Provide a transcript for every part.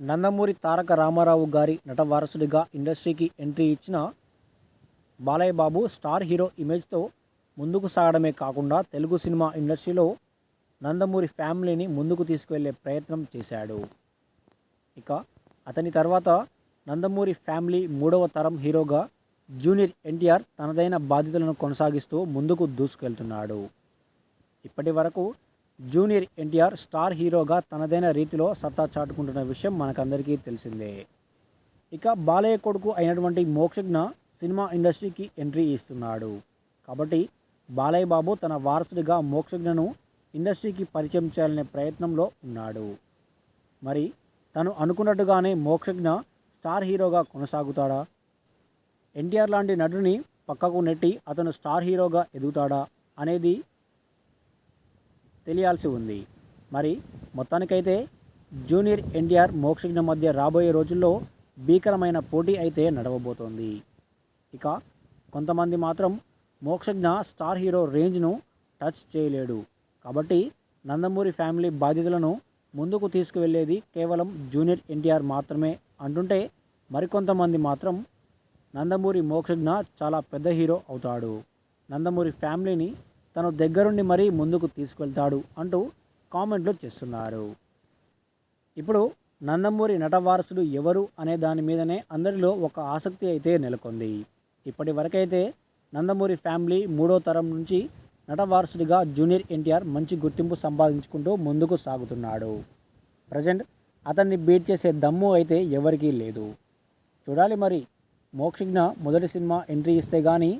నందమూరి తారక రామారావు గారి నట వారసుడిగా ఇండస్ట్రీకి ఎంట్రీ ఇచ్చిన బాలయ్య బాబు స్టార్ హీరో ఇమేజ్తో ముందుకు సాగడమే కాకుండా తెలుగు సినిమా ఇండస్ట్రీలో నందమూరి ఫ్యామిలీని ముందుకు తీసుకువెళ్ళే ప్రయత్నం చేశాడు. ఇక అతని తర్వాత నందమూరి ఫ్యామిలీ మూడవ తరం హీరోగా జూనియర్ ఎన్టీఆర్ తనదైన బాధ్యతలను కొనసాగిస్తూ ముందుకు దూసుకెళ్తున్నాడు. ఇప్పటి వరకు జూనియర్ ఎన్టీఆర్ స్టార్ హీరోగా తనదైన రీతిలో సత్తా చాటుకుంటున్న విషయం మనకందరికీ తెలిసిందే. ఇక బాలయ్య కొడుకు అయినటువంటి మోక్షజ్ఞ సినిమా ఇండస్ట్రీకి ఎంట్రీ ఇస్తున్నాడు. కాబట్టి బాలయ్య బాబు తన వారసుడిగా మోక్షజ్ఞను ఇండస్ట్రీకి పరిచయం చేయాలనే ప్రయత్నంలో ఉన్నాడు. మరి తను అనుకున్నట్టుగానే మోక్షజ్ఞ స్టార్ హీరోగా కొనసాగుతాడా? ఎన్టీఆర్ లాంటి నటుని పక్కకు నెట్టి అతను స్టార్ హీరోగా ఎదుగుతాడా అనేది తెలియాల్సి ఉంది. మరి మొత్తానికైతే జూనియర్ ఎన్టీఆర్ మోక్షజ్ఞ మధ్య రాబోయే రోజుల్లో భీకరమైన పోటీ అయితే నడవబోతోంది. ఇక కొంతమంది మాత్రం మోక్షజ్ఞ స్టార్ హీరో రేంజ్ను టచ్ చేయలేడు. కాబట్టి నందమూరి ఫ్యామిలీ బాధ్యతలను ముందుకు తీసుకువెళ్ళేది కేవలం జూనియర్ ఎన్టీఆర్ మాత్రమే అంటుంటే మరికొంతమంది మాత్రం నందమూరి మోక్షజ్ఞ చాలా పెద్ద హీరో అవుతాడు. నందమూరి ఫ్యామిలీని తను దగ్గరుండి మరీ ముందుకు తీసుకెళ్తాడు అంటూ కామెంట్లు చేస్తున్నారు. ఇప్పుడు నందమూరి నటవారసుడు ఎవరు అనే దాని మీదనే అందరిలో ఒక ఆసక్తి అయితే నెలకొంది. ఇప్పటి వరకైతే నందమూరి ఫ్యామిలీ మూడో తరం నుంచి నటవారసుడిగా జూనియర్ ఎన్టీఆర్ మంచి గుర్తింపు సంపాదించుకుంటూ ముందుకు సాగుతున్నాడు. ప్రజెంట్ అతన్ని బీట్ చేసే దమ్ము అయితే ఎవరికీ లేదు. చూడాలి మరి మోక్షజ్ఞ మొదటి సినిమా ఎంట్రీ ఇస్తే కానీ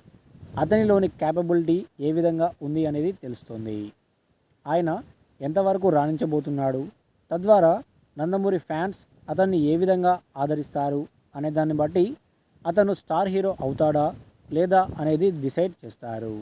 అతనిలోని క్యాపబిలిటీ ఏ విధంగా ఉంది అనేది తెలుస్తుంది. ఆయన ఎంతవరకు రాణించబోతున్నాడు? తద్వారా నందమూరి ఫ్యాన్స్ అతన్ని ఏ విధంగా ఆదరిస్తారు? అనే దాన్ని బట్టి అతను స్టార్ హీరో అవుతాడా? లేదా అనేది డిసైడ్ చేస్తారు.